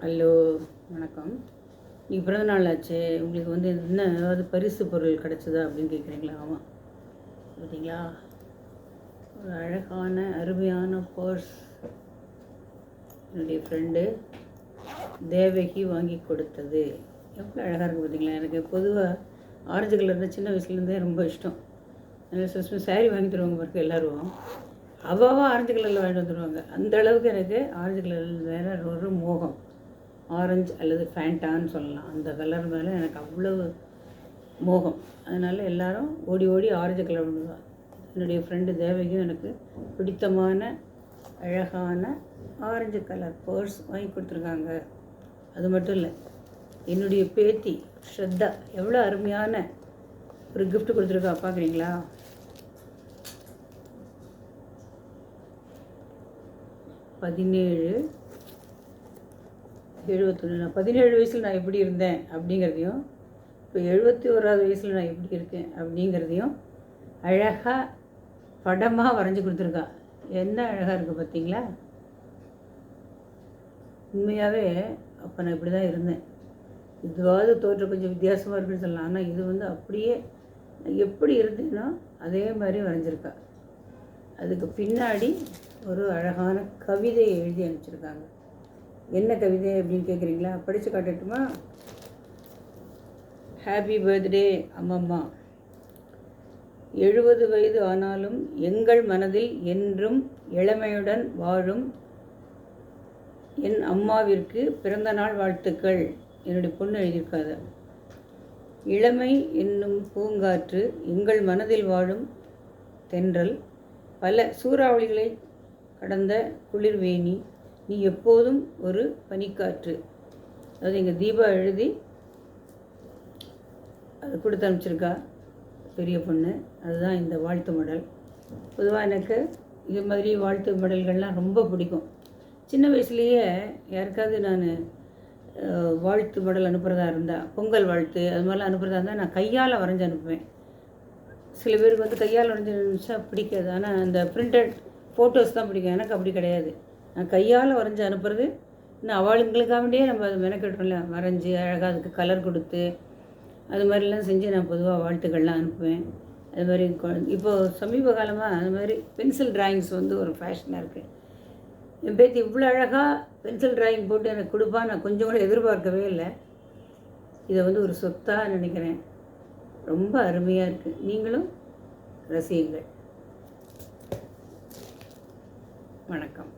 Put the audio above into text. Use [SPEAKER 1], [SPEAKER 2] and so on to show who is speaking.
[SPEAKER 1] Hello வணக்கம். நீங்கள் பிறந்த நாள் ஆச்சு. உங்களுக்கு வந்து என்ன ஏதாவது பரிசு பொருள் கிடச்சிதா அப்படின்னு கேட்குறீங்களா ஆமாம் பார்த்தீங்களா ஒரு அழகான அருமையான பர்ஸ் என்னுடைய ஃப்ரெண்டு தேவகி வாங்கி கொடுத்தது. எவ்வளோ அழகாக இருக்குது பார்த்தீங்களா எனக்கு பொதுவாக ஆரஞ்சு கலர் சின்ன வயசுலேருந்தே ரொம்ப இஷ்டம். எனக்கு சில சாரி வாங்கி தருவாங்க பாருங்க எல்லோரும். அவாவா ஆரஞ்சு கலரில் வாங்கிட்டு வந்துடுவாங்க அந்த அளவுக்கு எனக்கு ஆரஞ்சு கலரில் வேறு ஒரு மோகம். ஆரஞ்சு அல்லது ஃபேண்டான்னு சொல்லலாம். அந்த கலர் மேலே எனக்கு அவ்வளவு மோகம். அதனால் எல்லாரும் ஓடி ஓடி ஆரஞ்சு கலர் பண்ணுவாங்க என்னுடைய ஃப்ரெண்டு தேவகியும் எனக்கு பிடித்தமான அழகான ஆரஞ்சு கலர் பர்ஸ் வாங்கி கொடுத்துருக்காங்க. அது மட்டும் இல்லை என்னுடைய பேத்தி ஸ்ரத்தா எவ்வளோ அருமையான ஒரு கிஃப்ட் கொடுத்துருக்கா பார்க்குறீங்களா பதினேழு எழுபத்தொன்று நான் பதினேழு வயசில் நான் எப்படி இருந்தேன் அப்படிங்கிறதையும் இப்போ எழுபத்தி ஓராவது வயசில் நான் எப்படி இருக்கேன் அப்படிங்கிறதையும் அழகாக படமாக வரைஞ்சி கொடுத்துருக்கா. என்ன அழகாக இருக்குது பார்த்தீங்களா உண்மையாகவே அப்போ நான் இப்படி தான் இருந்தேன். இதுவாவது தோற்றம் கொஞ்சம் வித்தியாசமாக இருக்குன்னு சொல்லலாம். ஆனால் இது வந்து அப்படியே நான் எப்படி இருந்தேனோ அதே மாதிரி வரைஞ்சிருக்கா. அதுக்கு பின்னாடி ஒரு அழகான கவிதையை எழுதி அனுப்பிச்சிருக்காங்க. என்ன கவிதை அப்படின்னு கேட்குறீங்களா படித்து காட்டட்டுமா? ஹாப்பி பர்த்டே அம்மம்மா. எழுபது வயது ஆனாலும் எங்கள் மனதில் என்றும் இளமையுடன் வாழும் என் அம்மாவிற்கு பிறந்த நாள் வாழ்த்துக்கள். என்னுடைய பொண்ணு எழுதியிருக்காத. இளமை என்னும் பூங்காற்று எங்கள் மனதில் வாழும் தென்றல். பல சூறாவளிகளை கடந்த குளிர்வேணி நீ எப்போதும் ஒரு பனிக்காற்று. அதாவது எங்கள் தீபா எழுதி அது கொடுத்து அனுப்பிச்சிருக்கா பெரிய பொண்ணு. அதுதான் இந்த வாழ்த்து மடல். பொதுவாக எனக்கு இது மாதிரி வாழ்த்து மடல்கள்லாம் ரொம்ப பிடிக்கும். சின்ன வயசுலேயே யாருக்காவது நான் வாழ்த்து மடல் அனுப்புகிறதா இருந்தால் பொங்கல் வாழ்த்து அது மாதிரிலாம் அனுப்புகிறதா இருந்தால் நான் கையால் வரைஞ்சி அனுப்புவேன். சில பேருக்கு வந்து கையால் வரைஞ்சி அனுப்பிச்சா பிடிக்காது. ஆனால் அந்த பிரிண்டட் ஃபோட்டோஸ் தான் பிடிக்கும். எனக்கு அப்படி கிடையாது. நான் கையால் வரைஞ்சி அனுப்புறது இன்னும் அவளுங்களுக்காக வேண்டியே நம்ம அதை மெனக்கட்டுறோம்ல வரைஞ்சி அழகாக அதுக்கு கலர் கொடுத்து அது மாதிரிலாம் செஞ்சு நான் பொதுவாக வாழ்த்துக்கள்லாம் அனுப்புவேன். அது மாதிரி குழந்தை இப்போது சமீப காலமாக அது மாதிரி பென்சில் டிராயிங்ஸ் வந்து ஒரு ஃபேஷனாக இருக்குது என் பேத்தி இவ்வளோ அழகாக பென்சில் டிராயிங் போட்டு எனக்கு கொடுப்பா நான் கொஞ்சம் கூட எதிர்பார்க்கவே இல்லை. இதை வந்து ஒரு சொத்தாக நினைக்கிறேன். ரொம்ப அருமையாக இருக்குது நீங்களும் ரசியுங்கள். வணக்கம்.